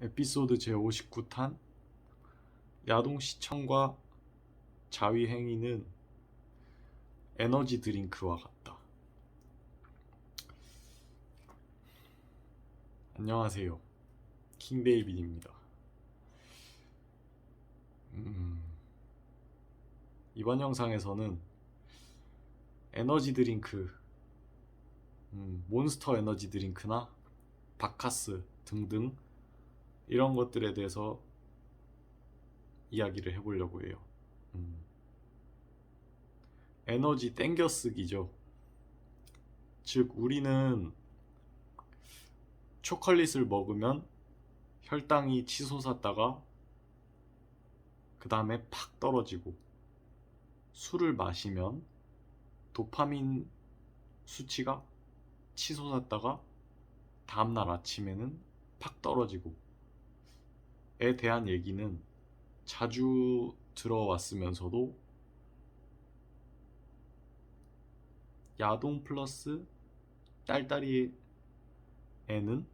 에피소드 제59탄 야동 시청과 자위 행위는 에너지 드링크와 같다. 안녕하세요. 킹데이비드입니다. 음, 이번 영상에서는 에너지 드링크, 음, 몬스터 에너지 드링크나 바카스 등등 이런 것들에 대해서 이야기를 해보려고 해요. 음. 에너지 땡겨쓰기죠. 즉, 우리는 초콜릿을 먹으면 혈당이 치솟았다가 그 다음에 팍 떨어지고 술을 마시면 도파민 수치가 치솟았다가 다음날 아침에는 팍 떨어지고 에 대한 얘기는 자주 들어왔으면서도 야동 플러스 딸딸이 애는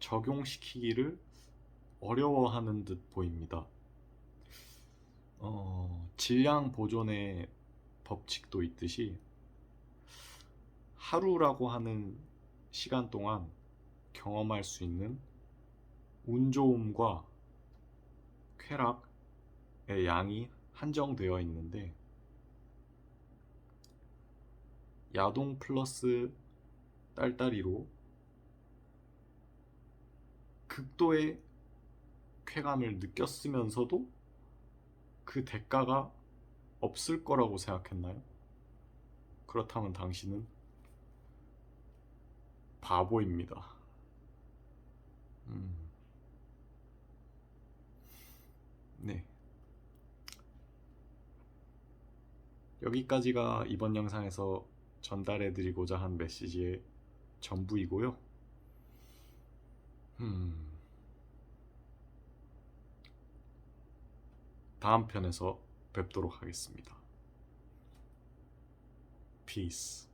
적용시키기를 어려워하는 듯 보입니다. 어, 질량 보존의 법칙도 있듯이 하루라고 하는 시간 동안 경험할 수 있는 운 좋음과 쾌락의 양이 한정되어 있는데 야동 플러스 딸딸이로 극도의 쾌감을 느꼈으면서도 그 대가가 없을 거라고 생각했나요? 그렇다면 당신은 바보입니다. 네. 여기까지가 이번 영상에서 전달해 드리고자 한 메시지의 전부이고요. 음. 다음 편에서 뵙도록 하겠습니다. Peace.